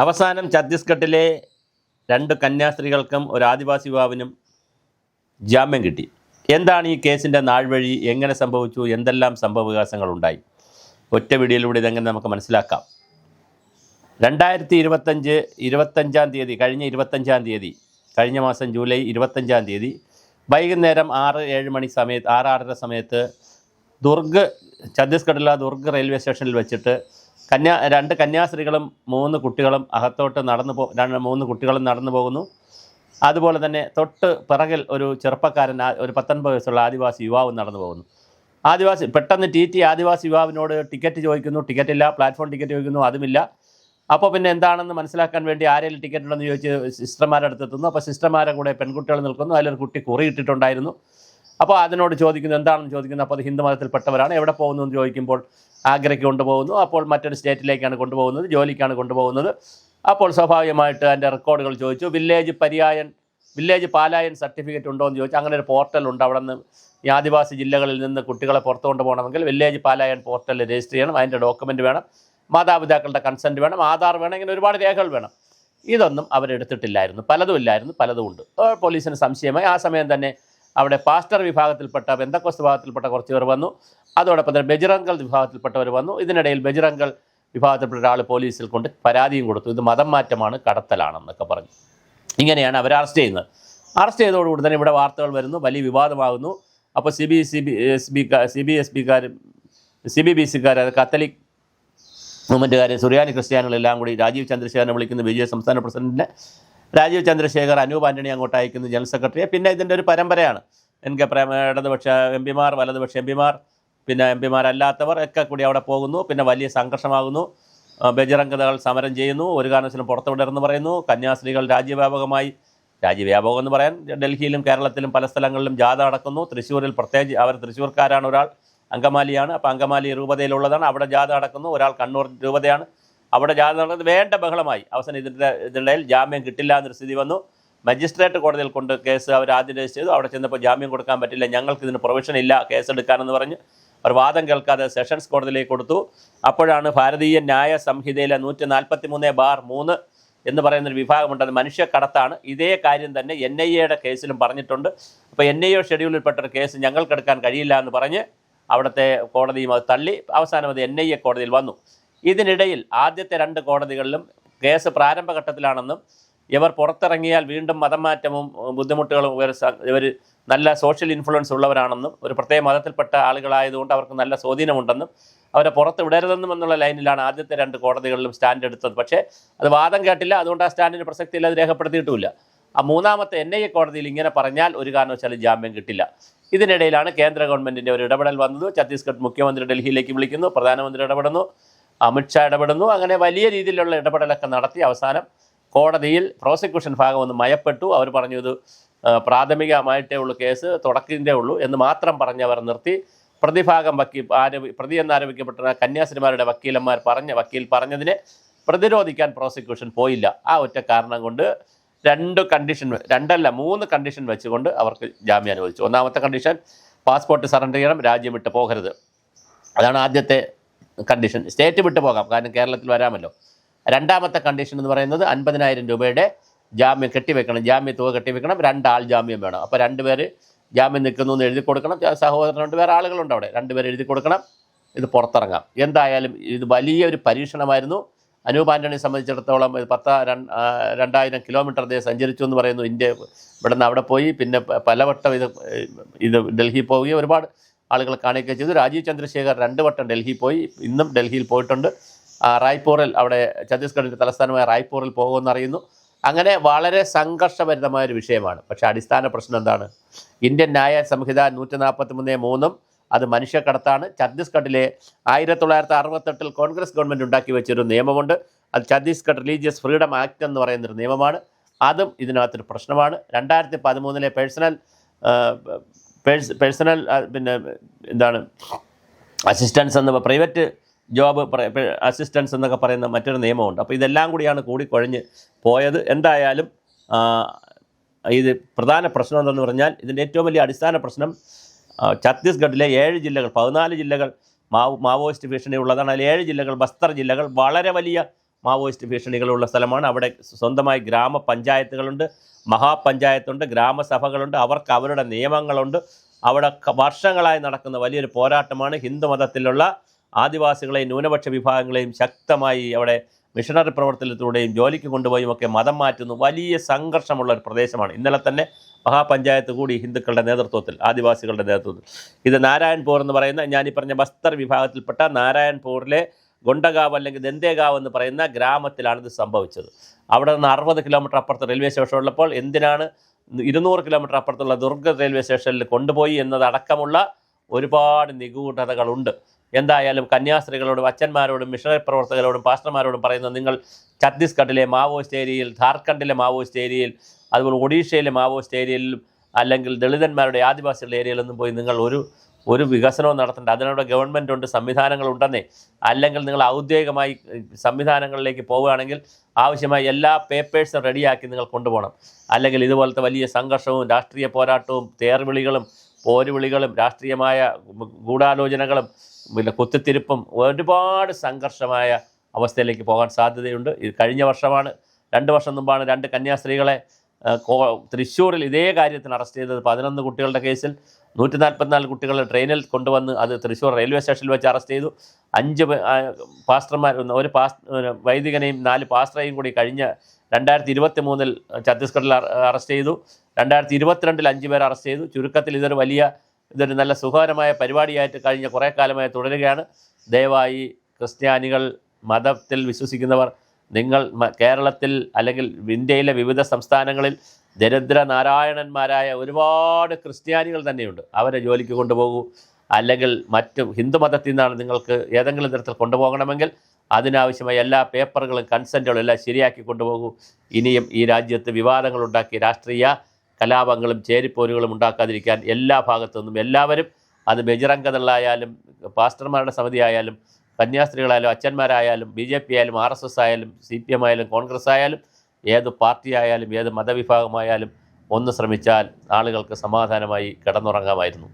അവസാനം ഛത്തീസ്ഗഡിലെ രണ്ട് കന്യാസ്ത്രീകൾക്കും ഒരു ആദിവാസി യുവാവിനും ജാമ്യം കിട്ടി. എന്താണ് ഈ കേസിന്റെ നാൾവഴി? എങ്ങനെ സംഭവിച്ചു? എന്തെല്ലാം സംഭവവികാസങ്ങളുണ്ടായി? ഒറ്റ വീഡിയോയിലൂടെ ഇതെങ്ങനെ നമുക്ക് മനസ്സിലാക്കാം. രണ്ടായിരത്തി ഇരുപത്തഞ്ച് ഇരുപത്തഞ്ചാം തീയതി കഴിഞ്ഞ ഇരുപത്തഞ്ചാം തീയതി കഴിഞ്ഞ മാസം ജൂലൈ ഇരുപത്തഞ്ചാം തീയതി വൈകുന്നേരം ആറ് ഏഴ് മണി സമയത്ത് ആറ് ആറര സമയത്ത് ദുർഗ് ഛത്തീസ്ഗഡിലെ ദുർഗ് റെയിൽവേ സ്റ്റേഷനിൽ വെച്ചിട്ട് കന്യാ രണ്ട് കന്യാസ്ത്രീകളും മൂന്ന് കുട്ടികളും അകത്തോട്ട് നടന്നു പോ മൂന്ന് കുട്ടികളും നടന്നു പോകുന്നു. അതുപോലെ തന്നെ തൊട്ട് പിറകിൽ ഒരു ചെറുപ്പക്കാരൻ ഒരു പത്തൊൻപത് വയസ്സുള്ള ആദിവാസി യുവാവ് നടന്നു പോകുന്നു. ആദിവാസി പെട്ടെന്ന് ടി ടി ആദിവാസി യുവാവിനോട് ടിക്കറ്റ് ചോദിക്കുന്നു. ടിക്കറ്റ് ഇല്ല പ്ലാറ്റ്ഫോം ടിക്കറ്റ് ചോദിക്കുന്നു അതുമില്ല. അപ്പോൾ പിന്നെ എന്താണെന്ന് മനസ്സിലാക്കാൻ വേണ്ടി ആരെങ്കിലും ടിക്കറ്റ് ഉണ്ടെന്ന് ചോദിച്ച് സിസ്റ്റർമാരുടെ അടുത്തെത്തുന്നു. അപ്പോൾ സിസ്റ്റർമാരുടെ കൂടെ പെൺകുട്ടികൾ നിൽക്കുന്നു. അതിലൊരു കുട്ടി കുറി ഇട്ടിട്ടുണ്ടായിരുന്നു. അപ്പോൾ അതിനോട് ചോദിക്കുന്നു എന്താണെന്ന് ചോദിക്കുന്നത് അപ്പോൾ അത് ഹിന്ദു മതത്തിൽപ്പെട്ടവരാണ്. എവിടെ പോകുന്നു എന്ന് ചോദിക്കുമ്പോൾ ആഗ്രയ്ക്ക് കൊണ്ടുപോകുന്നു. അപ്പോൾ മറ്റൊരു സ്റ്റേറ്റിലേക്കാണ് കൊണ്ടുപോകുന്നത് ജോലിക്കാണ് കൊണ്ടുപോകുന്നത്. അപ്പോൾ സ്വാഭാവികമായിട്ട് അതിന്റെ റെക്കോർഡുകൾ ചോദിച്ചു. വില്ലേജ് പര്യായൻ വില്ലേജ് പാലായൻ സർട്ടിഫിക്കറ്റ് ഉണ്ടോ എന്ന് ചോദിച്ചു. അങ്ങനെ ഒരു പോർട്ടൽ ഉണ്ട്. അവിടെ നിന്ന് ഈ ആദിവാസി ജില്ലകളിൽ നിന്ന് കുട്ടികളെ പുറത്തു കൊണ്ടുപോകണമെങ്കിൽ വില്ലേജ് പാലായൻ പോർട്ടലിൽ രജിസ്റ്റർ ചെയ്യണം. അതിന്റെ ഡോക്യുമെന്റ് വേണം. മാതാപിതാക്കളുടെ കൺസെന്റ് വേണം. ആധാർ വേണം. ഇങ്ങനെ ഒരുപാട് രേഖകൾ വേണം. ഇതൊന്നും അവരെടുത്തിട്ടില്ലായിരുന്നു. പലതും ഇല്ലായിരുന്നു. പലതും ഉണ്ട്. പോലീസിന് സംശയമായി. ആ സമയം തന്നെ അവിടെ പാസ്റ്റർ വിഭാഗത്തിൽപ്പെട്ട ബന്ധക്കോസ് വിഭാഗത്തിൽപ്പെട്ട കുറച്ച് പേർ വന്നു. അതോടൊപ്പം തന്നെ ബജറംഗൾ വിഭാഗത്തിൽപ്പെട്ടവർ വന്നു. ഇതിനിടയിൽ ബജറംഗൾ വിഭാഗത്തിൽപ്പെട്ട ഒരാൾ പോലീസിൽ കൊണ്ട് പരാതിയും കൊടുത്തു. ഇത് മതം മാറ്റമാണ് കടത്തലാണെന്നൊക്കെ പറഞ്ഞു. ഇങ്ങനെയാണ് അവർ അറസ്റ്റ് ചെയ്യുന്നത്. അറസ്റ്റ് ചെയ്തതോടുകൂടി തന്നെ ഇവിടെ വാർത്തകൾ വരുന്നു വലിയ വിവാദമാകുന്നു. അപ്പോൾ C B C B S B C B S ബിക്കാരും C B B സിക്കാർ കത്തലിക് മൂവ്മെന്റുകാർ സുറിയാനി ക്രിസ്ത്യാനികളെല്ലാം കൂടി രാജീവ് ചന്ദ്രശേഖരനെ വിളിക്കുന്ന ബി ജെ സംസ്ഥാന പ്രസിഡന്റിനെ രാജീവ് ചന്ദ്രശേഖർ അനൂപ് ആന്റണി അങ്ങോട്ട് അയക്കുന്നു ജനറൽ സെക്രട്ടറിയെ. പിന്നെ ഇതിന്റെ ഒരു പരമ്പരയാണ്. എൻ കെ പ്രേമ ഇടതുപക്ഷ എം പിമാർ വലതുപക്ഷ എം പിമാർ പിന്നെ എം പിമാരല്ലാത്തവർ ഒക്കെ കൂടി അവിടെ പോകുന്നു. പിന്നെ വലിയ സംഘർഷമാകുന്നു. ബജറംഗതകൾ സമരം ചെയ്യുന്നു. ഒരു കാരണവശാലും പുറത്തുവിടരുന്ന് പറയുന്നു. കന്യാസ്ത്രീകൾ രാജ്യവ്യാപകമായി രാജ്യവ്യാപകം എന്ന് പറയാൻ ഡൽഹിയിലും കേരളത്തിലും പല സ്ഥലങ്ങളിലും ജാഥ അടക്കുന്നു തൃശ്ശൂരിൽ പ്രത്യേകിച്ച് അവർ തൃശ്ശൂർക്കാരാണ് ഒരാൾ അങ്കമാലിയാണ്. അപ്പോൾ അങ്കമാലി രൂപതയിലുള്ളതാണ്. അവിടെ ജാഥ നടക്കുന്നു. ഒരാൾ കണ്ണൂർ രൂപതയാണ്. അവിടെ ജാതി നടന്നത് വേണ്ട ബഹളമായി. അവസാനം ഇതിന്റെ ഇതിനിടയിൽ ജാമ്യം കിട്ടില്ല എന്നൊരു സ്ഥിതി വന്നു. മജിസ്ട്രേറ്റ് കോടതിയിൽ കൊണ്ട് കേസ് അവർ ആദ്യം രജിസ്റ്റർ ചെയ്തു. അവിടെ ചെന്നപ്പോൾ ജാമ്യം കൊടുക്കാൻ പറ്റില്ല. ഞങ്ങൾക്ക് ഇതിന് പ്രൊവിഷൻ ഇല്ല കേസ് എടുക്കാനെന്ന് പറഞ്ഞ്. അവർ വാദം കേൾക്കാതെ സെഷൻസ് കോടതിയിലേക്ക് കൊടുത്തു. അപ്പോഴാണ് ഭാരതീയ ന്യായ സംഹിതയിലെ നൂറ്റി നാൽപ്പത്തി മൂന്ന് ബാർ മൂന്ന് എന്ന് പറയുന്നൊരു വിഭാഗമുണ്ട്. അത് മനുഷ്യക്കടത്താണ് ഇതേ കാര്യം തന്നെ എൻ ഐ എയുടെ കേസിലും പറഞ്ഞിട്ടുണ്ട്. അപ്പോൾ എൻ ഐ എ ഷെഡ്യൂളിൽപ്പെട്ട ഒരു കേസ് ഞങ്ങൾക്കെടുക്കാൻ കഴിയില്ല എന്ന് പറഞ്ഞ് അവിടുത്തെ കോടതിയും അത് തള്ളി. അവസാനം അത് എൻ ഐ എ കോടതിയിൽ വന്നു. ഇതിനിടയിൽ ആദ്യത്തെ രണ്ട് കോടതികളിലും കേസ് പ്രാരംഭഘട്ടത്തിലാണെന്നും ഇവർ പുറത്തിറങ്ങിയാൽ വീണ്ടും മതം മാറ്റവും ബുദ്ധിമുട്ടുകളും ഇവർ ഇവർ നല്ല സോഷ്യൽ ഇൻഫ്ലുവൻസ് ഉള്ളവരാണെന്നും ഒരു പ്രത്യേക മതത്തിൽപ്പെട്ട ആളുകളായതുകൊണ്ട് അവർക്ക് നല്ല സ്വാധീനമുണ്ടെന്നും അവരെ പുറത്ത് വിടരുതെന്നും എന്നുള്ള ലൈനിലാണ് ആദ്യത്തെ രണ്ട് കോടതികളിലും സ്റ്റാൻഡ് എടുത്തത്. പക്ഷേ അത് വാദം കേട്ടില്ല. അതുകൊണ്ട് ആ സ്റ്റാൻഡിന് പ്രസക്തിയില്ല അത് രേഖപ്പെടുത്തിയിട്ടുമില്ല. ആ മൂന്നാമത്തെ എൻ ഐ എ കോടതിയിൽ ഇങ്ങനെ പറഞ്ഞാൽ ഒരു കാരണവശാലും ജാമ്യം കിട്ടില്ല. ഇതിനിടയിലാണ് കേന്ദ്ര ഗവൺമെന്റിന്റെ ഒരു ഇടപെടൽ വന്നത്. ഛത്തീസ്ഗഡ് മുഖ്യമന്ത്രി ഡൽഹിയിലേക്ക് വിളിക്കുന്നു. പ്രധാനമന്ത്രി ഇടപെടുന്നു. അമിത്ഷാ ഇടപെടുന്നു. അങ്ങനെ വലിയ രീതിയിലുള്ള ഇടപെടലൊക്കെ നടത്തി അവസാനം കോടതിയിൽ പ്രോസിക്യൂഷൻ ഭാഗം ഒന്ന് മയപ്പെട്ടു. അവർ പറഞ്ഞു ഇത് പ്രാഥമികമായിട്ടേ ഉള്ളൂ കേസ് തുടക്കത്തിന്റെ ഉള്ളൂ എന്ന് മാത്രം പറഞ്ഞവർ നിർത്തി. പ്രതിഭാഗം വക്കീൽ ആരോപി പ്രതി എന്നാരോപിക്കപ്പെട്ട കന്യാസ്ത്രീമാരുടെ വക്കീലന്മാർ പറഞ്ഞ വക്കീൽ പറഞ്ഞതിനെ പ്രതിരോധിക്കാൻ പ്രോസിക്യൂഷൻ പോയില്ല. ആ ഒറ്റ കാരണം കൊണ്ട് രണ്ട് കണ്ടീഷൻ രണ്ടല്ല മൂന്ന് കണ്ടീഷൻ വെച്ചുകൊണ്ട് അവർക്ക് ജാമ്യം അനുവദിച്ചു. ഒന്നാമത്തെ കണ്ടീഷൻ പാസ്പോർട്ട് സറണ്ടർ ചെയ്യണം രാജ്യം വിട്ട് പോകരുത്. അതാണ് ആദ്യത്തെ കണ്ടീഷൻ സ്റ്റേറ്റ് വിട്ടു പോകാം. കാരണം കേരളത്തിൽ വരാമല്ലോ. രണ്ടാമത്തെ കണ്ടീഷൻ എന്ന് പറയുന്നത് അൻപതിനായിരം രൂപയുടെ ജാമ്യം കെട്ടിവെക്കണം. ജാമ്യ തുക കെട്ടിവെക്കണം. രണ്ടാൾ ജാമ്യം വേണം. അപ്പോൾ രണ്ടുപേർ ജാമ്യം നിൽക്കുന്നു എന്ന് എഴുതി കൊടുക്കണം. സഹോദരൻ സഹോദരനുണ്ട് വേറെ ആളുകളുണ്ട് അവിടെ. രണ്ടുപേർ എഴുതി കൊടുക്കണം. ഇത് പുറത്തിറങ്ങാം. എന്തായാലും ഇത് വലിയൊരു പരീക്ഷണമായിരുന്നു. അനൂപ് ആന്റണിയെ സംബന്ധിച്ചിടത്തോളം പത്ത രണ്ടായിരം കിലോമീറ്റർ അദ്ദേഹം സഞ്ചരിച്ചു എന്ന് പറയുന്നു. ഇന്ത്യ ഇവിടെ നിന്ന് അവിടെ പോയി. പിന്നെ പലവട്ടം ഇത് ഇത് ഡൽഹി പോവുകയും ഒരുപാട് ആളുകൾ കാണുകയൊക്കെ ചെയ്തു. രാജീവ് ചന്ദ്രശേഖർ രണ്ട് വട്ടം ഡൽഹി പോയി. ഇന്നും ഡൽഹിയിൽ പോയിട്ടുണ്ട്. റായ്പൂറിൽ അവിടെ ഛത്തീസ്ഗഡിന്റെ തലസ്ഥാനമായ റായ്പൂറിൽ പോകുമെന്ന് അറിയുന്നു. അങ്ങനെ വളരെ സംഘർഷഭരിതമായ ഒരു വിഷയമാണ്. പക്ഷേ അടിസ്ഥാന പ്രശ്നം എന്താണ്? ഇന്ത്യൻ ന്യായ സംഹിത നൂറ്റി നാൽപ്പത്തി മൂന്ന് മൂന്നും അത് മനുഷ്യക്കടത്താണ്. ഛത്തീസ്ഗഡിലെ ആയിരത്തി തൊള്ളായിരത്തി അറുപത്തെട്ടിൽ കോൺഗ്രസ് ഗവൺമെന്റ് ഉണ്ടാക്കി വെച്ചൊരു നിയമമുണ്ട്. അത് ഛത്തീസ്ഗഡ് റിലീജിയസ് ഫ്രീഡം ആക്ട് എന്ന് പറയുന്നൊരു നിയമമാണ്. അതും ഇതിനകത്തൊരു പ്രശ്നമാണ്. രണ്ടായിരത്തി പതിമൂന്നിലെ പേഴ്സണൽ പേഴ്സണൽ പിന്നെ എന്താണ് അസിസ്റ്റൻസ് എന്ന് പ്രൈവറ്റ് ജോബ് അസിസ്റ്റൻസ് എന്നൊക്കെ പറയുന്ന മറ്റൊരു നിയമമുണ്ട്. അപ്പോൾ ഇതെല്ലാം കൂടിയാണ് കൂടിക്കുഴഞ്ഞ് പോയത്. എന്തായാലും ഇത് പ്രധാന പ്രശ്നം എന്തെന്ന് പറഞ്ഞാൽ ഇതിന്റെ ഏറ്റവും വലിയ അടിസ്ഥാന പ്രശ്നം ഛത്തീസ്ഗഡിലെ ഏഴ് ജില്ലകൾ പതിനാല് ജില്ലകൾ മാവോ മാവോയിസ്റ്റ് ഭീഷണി ഉള്ളതാണ്. അതിൽ ഏഴ് ജില്ലകൾ ബസ്തർ ജില്ലകൾ വളരെ വലിയ മാവോയിസ്റ്റ് ഭീഷണികളുള്ള സ്ഥലമാണ്. അവിടെ സ്വന്തമായി ഗ്രാമപഞ്ചായത്തുകളുണ്ട് മഹാപഞ്ചായത്തുണ്ട് ഗ്രാമസഭകളുണ്ട്. അവർക്ക് അവരുടെ നിയമങ്ങളുണ്ട്. അവിടെ വർഷങ്ങളായി നടക്കുന്ന വലിയൊരു പോരാട്ടമാണ് ഹിന്ദു മതത്തിലുള്ള ആദിവാസികളെയും ന്യൂനപക്ഷ വിഭാഗങ്ങളെയും ശക്തമായി അവിടെ മിഷണറി പ്രവർത്തനത്തിലൂടെയും ജോലിക്ക് കൊണ്ടുപോയും ഒക്കെ മതം മാറ്റുന്നു. വലിയ സംഘർഷമുള്ള ഒരു പ്രദേശമാണ്. ഇന്നലെ തന്നെ മഹാപഞ്ചായത്ത് കൂടി ഹിന്ദുക്കളുടെ നേതൃത്വത്തിൽ ആദിവാസികളുടെ നേതൃത്വത്തിൽ. ഇത് നാരായൺപൂർ എന്ന് പറയുന്ന ഞാൻ പറഞ്ഞ ബസ്തർ വിഭാഗത്തിൽപ്പെട്ട നാരായൺപൂരിലെ ഗുണ്ടഗാവ് അല്ലെങ്കിൽ ദന്തേഗാവ് എന്ന് പറയുന്ന ഗ്രാമത്തിലാണ് ഇത് സംഭവിച്ചത്. അവിടെ നിന്ന് അറുപത് കിലോമീറ്റർ അപ്പുറത്ത് റെയിൽവേ സ്റ്റേഷൻ ഉള്ളപ്പോൾ എന്തിനാണ് ഇരുന്നൂറ് കിലോമീറ്റർ അപ്പുറത്തുള്ള ദുർഗ റെയിൽവേ സ്റ്റേഷനിൽ കൊണ്ടുപോയി എന്നതടക്കമുള്ള ഒരുപാട് നിഗൂഢതകളുണ്ട്. എന്തായാലും കന്യാസ്ത്രീകളോടും അച്ഛന്മാരോടും മിഷണറി പ്രവർത്തകരോടും പാസ്റ്റർമാരോടും പറയുന്നത് നിങ്ങൾ ഛത്തീസ്ഗഡിലെ മാവോയിസ്റ്റ് ഏരിയയിൽ ഝാർഖണ്ഡിലെ മാവോയിസ്റ്റ് ഏരിയയിൽ അതുപോലെ ഒഡീഷയിലെ മാവോയിസ്റ്റ് ഏരിയയിലും അല്ലെങ്കിൽ ദളിതന്മാരുടെ ആദിവാസികളുടെ ഏരിയയിലൊന്നും പോയി നിങ്ങൾ ഒരു ഒരു വികസനവും നടത്തേണ്ട. അതിനവിടെ ഗവൺമെന്റ് ഉണ്ട് സംവിധാനങ്ങളുണ്ടെന്നേ. അല്ലെങ്കിൽ നിങ്ങൾ ഔദ്യോഗികമായി സംവിധാനങ്ങളിലേക്ക് പോവുകയാണെങ്കിൽ ആവശ്യമായ എല്ലാ പേപ്പേഴ്സും റെഡിയാക്കി നിങ്ങൾ കൊണ്ടുപോകണം. അല്ലെങ്കിൽ ഇതുപോലത്തെ വലിയ സംഘർഷവും രാഷ്ട്രീയ പോരാട്ടവും തേർവിളികളും പോരുവിളികളും രാഷ്ട്രീയമായ ഗൂഢാലോചനകളും പിന്നെ കുത്തിത്തിരിപ്പും ഒരുപാട് സംഘർഷമായ അവസ്ഥയിലേക്ക് പോകാൻ സാധ്യതയുണ്ട്. ഇത് കഴിഞ്ഞ വർഷമാണ്. രണ്ട് വർഷം മുമ്പാണ് രണ്ട് കന്യാസ്ത്രീകളെ തൃശ്ശൂരിൽ ഇതേ കാര്യത്തിന് അറസ്റ്റ് ചെയ്തത് പതിനൊന്ന് കുട്ടികളുടെ കേസിൽ നൂറ്റി നാൽപ്പത്തിനാല് കുട്ടികളെ ട്രെയിനിൽ കൊണ്ടുവന്ന് അത് തൃശ്ശൂർ റെയിൽവേ സ്റ്റേഷനിൽ വെച്ച് അറസ്റ്റ് ചെയ്തു. അഞ്ച് പാസ്റ്റർമാർ ഒരു പാസ് വൈദികനെയും നാല് പാസ്റ്ററേയും കൂടി കഴിഞ്ഞ രണ്ടായിരത്തി ഇരുപത്തി മൂന്നിൽ ഛത്തീസ്ഗഡിൽ അറസ്റ്റ് ചെയ്തു. രണ്ടായിരത്തി ഇരുപത്തിരണ്ടിൽ അഞ്ച് പേർ അറസ്റ്റ് ചെയ്തു. ചുരുക്കത്തിൽ ഇതൊരു വലിയ ഇതൊരു നല്ല സുഖകരമായ പരിപാടിയായിട്ട് കഴിഞ്ഞ കുറേ കാലമായി തുടരുകയാണ്. ദയവായി ക്രിസ്ത്യാനികൾ മതത്തിൽ വിശ്വസിക്കുന്നവർ നിങ്ങൾ കേരളത്തിൽ അല്ലെങ്കിൽ ഇന്ത്യയിലെ വിവിധ സംസ്ഥാനങ്ങളിൽ ദരിദ്ര നാരായണന്മാരായ ഒരുപാട് ക്രിസ്ത്യാനികൾ തന്നെയുണ്ട്. അവരെ ജോലിക്ക് കൊണ്ടുപോകൂ. അല്ലെങ്കിൽ മറ്റു ഹിന്ദുമതത്തിൽ നിന്നാണ് നിങ്ങൾക്ക് ഏതെങ്കിലും തരത്തിൽ കൊണ്ടുപോകണമെങ്കിൽ അതിനാവശ്യമായ എല്ലാ പേപ്പറുകളും കൺസെന്റുകളും എല്ലാം ശരിയാക്കി കൊണ്ടുപോകൂ. ഇനിയും ഈ രാജ്യത്ത് വിവാദങ്ങൾ ഉണ്ടാക്കി രാഷ്ട്രീയ കലാപങ്ങളും ചേരിപ്പോരുകളും ഉണ്ടാക്കാതിരിക്കാൻ എല്ലാ ഭാഗത്തു നിന്നും എല്ലാവരും അത് ബജറംഗതകളായാലും പാസ്റ്റർമാരുടെ സമിതി ആയാലും കന്യാസ്ത്രീകളായാലും അച്ഛന്മാരായാലും ബി ജെ പി ആയാലും ആർ എസ് എസ് ആയാലും സി പി എം ആയാലും കോൺഗ്രസ് ആയാലും ഏത് പാർട്ടി ആയാലും ഏത് മതവിഭാഗമായാലും ഒന്ന് ശ്രമിച്ചാൽ ആളുകൾക്ക് സമാധാനമായി കിടന്നുറങ്ങാമായിരുന്നു.